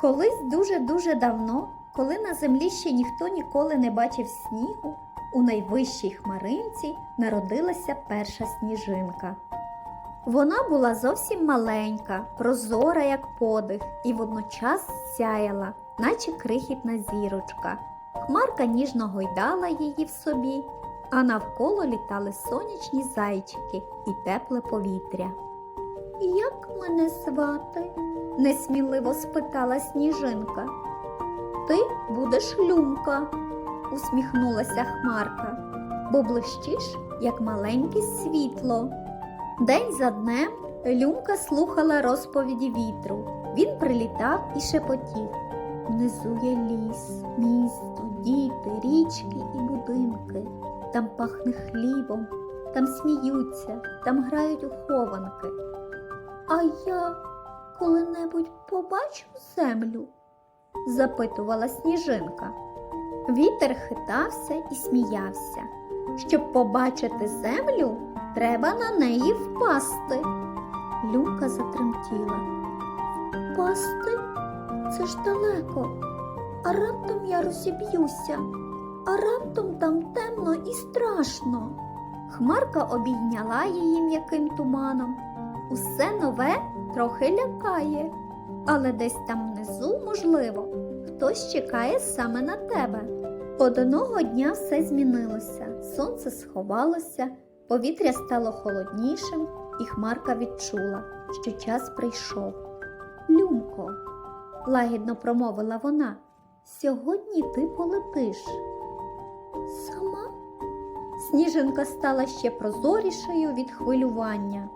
Колись дуже-дуже давно, коли на землі ще ніхто ніколи не бачив снігу, у найвищій хмаринці народилася перша сніжинка. Вона була зовсім маленька, прозора, як подих, і водночас сяяла, наче крихітна зірочка. Хмарка ніжно гойдала її в собі, а навколо літали сонячні зайчики і тепле повітря. Як мене звати? Несміливо спитала сніжинка. Ти будеш люмка, усміхнулася Хмарка, бо блищиш, як маленьке світло. День за днем Люмка слухала розповіді вітру. Він прилітав і шепотів. Внизу є ліс, місто, діти, річки і будинки. Там пахне хлібом, там сміються, там грають у хованки. А я коли-небудь побачу землю? запитувала сніжинка. Вітер хитався і сміявся. Щоб побачити землю, треба на неї впасти. Люмка затремтіла. Впасти? Це ж далеко. А раптом я розіб'юся, а раптом там темно і страшно. Хмарка обійняла її м'яким туманом. Усе нове трохи лякає, але десь там внизу, можливо, хтось чекає саме на тебе. Одного дня все змінилося, сонце сховалося, повітря стало холоднішим, і Хмарка відчула, що час прийшов. Люмко, лагідно промовила вона, сьогодні ти полетиш. Сама? Сніжинка стала ще прозорішою від хвилювання.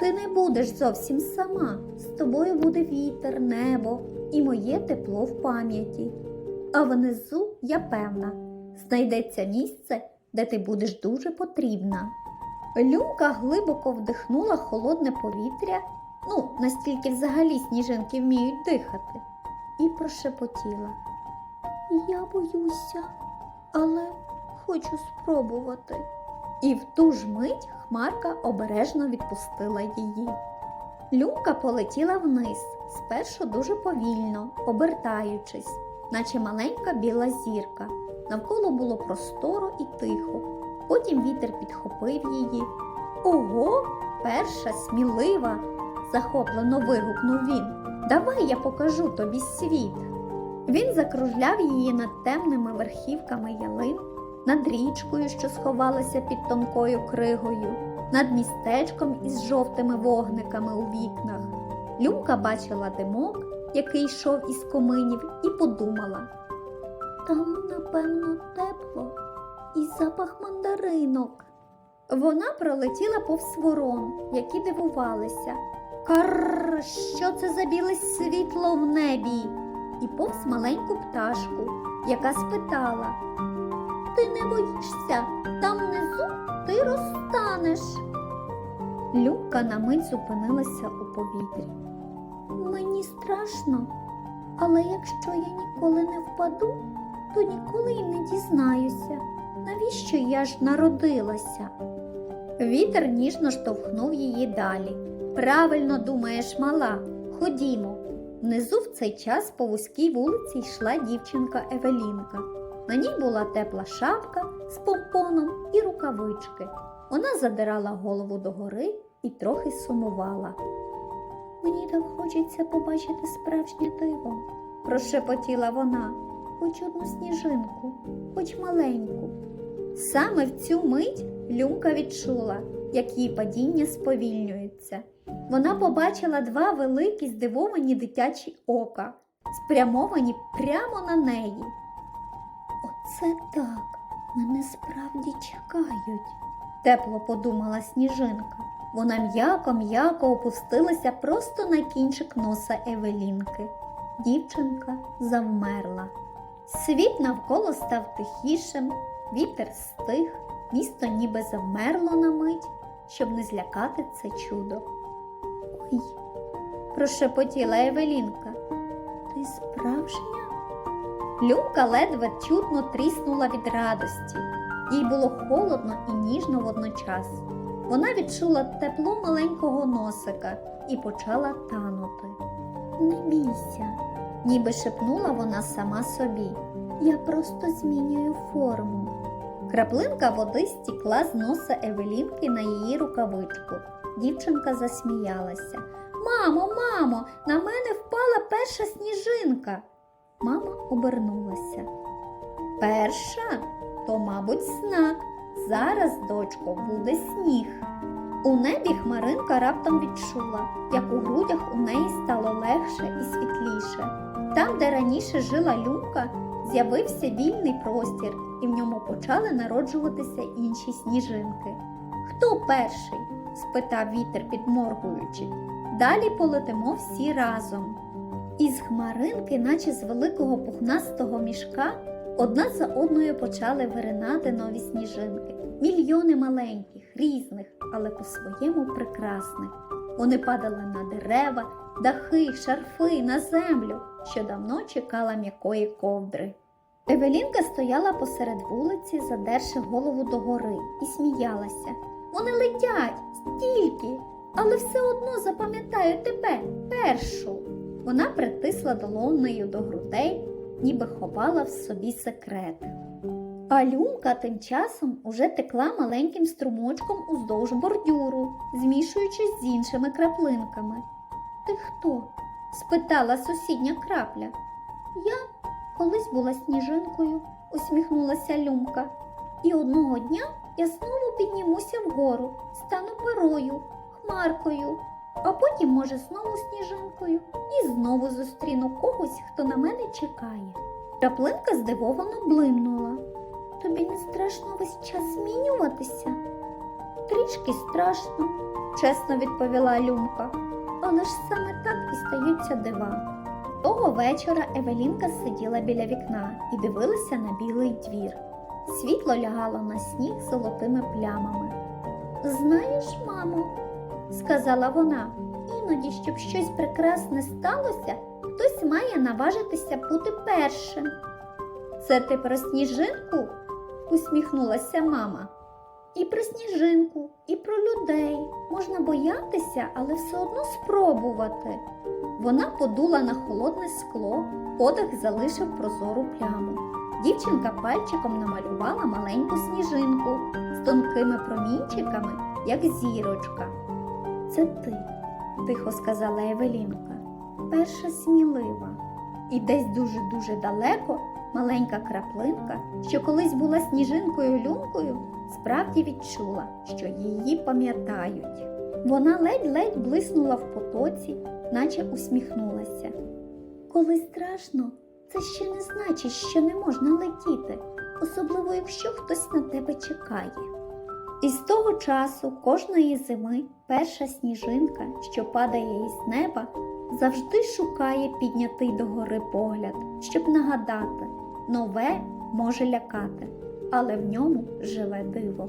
Ти не будеш зовсім сама. З тобою буде вітер, небо і моє тепло в пам'яті. А внизу, я певна, знайдеться місце, де ти будеш дуже потрібна. Люмка глибоко вдихнула холодне повітря, ну, настільки взагалі сніжинки вміють дихати, і прошепотіла. Я боюся, але хочу спробувати. І в ту ж мить Хмарка обережно відпустила її. Люмка полетіла вниз, спершу дуже повільно, обертаючись, наче маленька біла зірка. Навколо було просторо і тихо. Потім вітер підхопив її. Ого, перша смілива, захоплено вигукнув він. Давай я покажу тобі світ. Він закружляв її над темними верхівками ялин, над річкою, що сховалася під тонкою кригою, над містечком із жовтими вогниками у вікнах. Люмка бачила димок, який йшов із коминів, і подумала. Там, напевно, тепло і запах мандаринок. Вона пролетіла повз ворон, які дивувалися. Карр, що це за біле світло в небі? І повз маленьку пташку, яка спитала: Ти не боїшся, там внизу ти розтанеш. Люка на мить зупинилася у повітрі. Мені страшно, але якщо я ніколи не впаду, то ніколи й не дізнаюся, навіщо я ж народилася. Вітер ніжно штовхнув її далі. Правильно думаєш, мала, ходімо. Внизу в цей час по вузькій вулиці йшла дівчинка Евелінка. На ній була тепла шапка з помпоном і рукавички. Вона задирала голову догори і трохи сумувала. Мені так хочеться побачити справжнє диво, прошепотіла вона, хоч одну сніжинку, хоч маленьку. Саме в цю мить Люмка відчула, як її падіння сповільнюється. Вона побачила два великі здивовані дитячі ока, спрямовані прямо на неї. Оце так, мене справді чекають, тепло подумала сніжинка. Вона м'яко-м'яко опустилася просто на кінчик носа Евелінки. Дівчинка завмерла. Світ навколо став тихішим, вітер стих, місто ніби завмерло на мить, щоб не злякати це чудо. Ой, прошепотіла Евелінка. Ти справжня? Люмка ледве чутно тріснула від радості. Їй було холодно і ніжно водночас. Вона відчула тепло маленького носика і почала танути. Не бійся, ніби шепнула вона сама собі. Я просто змінюю форму. Краплинка води стікла з носа Евелінки на її рукавичку. Дівчинка засміялася. Мамо, мамо, на мене впала перша сніжинка. Мама обернулася. Перша? То, мабуть, знак. Зараз, дочко, буде сніг. У небі хмаринка раптом відчула, як у грудях у неї стало легше і світліше. Там, де раніше жила люмка, з'явився вільний простір, і в ньому почали народжуватися інші сніжинки. Хто перший? спитав вітер, підморгуючи. Далі полетимо всі разом. Із хмаринки, наче з великого пухнастого мішка, одна за одною почали виринати нові сніжинки. Мільйони маленьких, різних, але по-своєму прекрасних. Вони падали на дерева, дахи, шарфи, на землю, що давно чекала м'якої ковдри. Евелінка стояла посеред вулиці, задерши голову догори, і сміялася. Вони летять стільки, але все одно запам'ятаю тебе першу. Вона притисла долонею до грудей, ніби ховала в собі секрет. А люмка тим часом уже текла маленьким струмочком уздовж бордюру, змішуючись з іншими краплинками. Ти хто? спитала сусідня крапля. Я колись була сніжинкою, усміхнулася люмка. І одного дня я знову піднімуся вгору, стану перою, хмаркою, а потім, може, знову сніжинкою і знову зустріну когось, хто на мене чекає. Краплинка здивовано блимнула. Тобі не страшно весь час змінюватися? Трішки страшно, чесно відповіла Люмка. Але ж саме так і стаються дива. Того вечора Евелінка сиділа біля вікна і дивилася на білий двір. Світло лягало на сніг золотими плямами. Знаєш, мамо, сказала вона, іноді, щоб щось прекрасне сталося, хтось має наважитися бути першим. Це ти про сніжинку? усміхнулася мама. І про сніжинку, і про людей. Можна боятися, але все одно спробувати. Вона подула на холодне скло, подих залишив прозору пляму. Дівчинка пальчиком намалювала маленьку сніжинку з тонкими промінчиками, як зірочка. Це ти, тихо сказала Евелінка, перша смілива. І десь дуже-дуже далеко маленька краплинка, що колись була сніжинкою люмкою, справді відчула, що її пам'ятають. Вона ледь-ледь блиснула в потоці, наче усміхнулася. Коли страшно, це ще не значить, що не можна летіти, особливо якщо хтось на тебе чекає. І з того часу кожної зими перша сніжинка, що падає із неба, завжди шукає піднятий догори погляд, щоб нагадати, нове може лякати, але в ньому живе диво.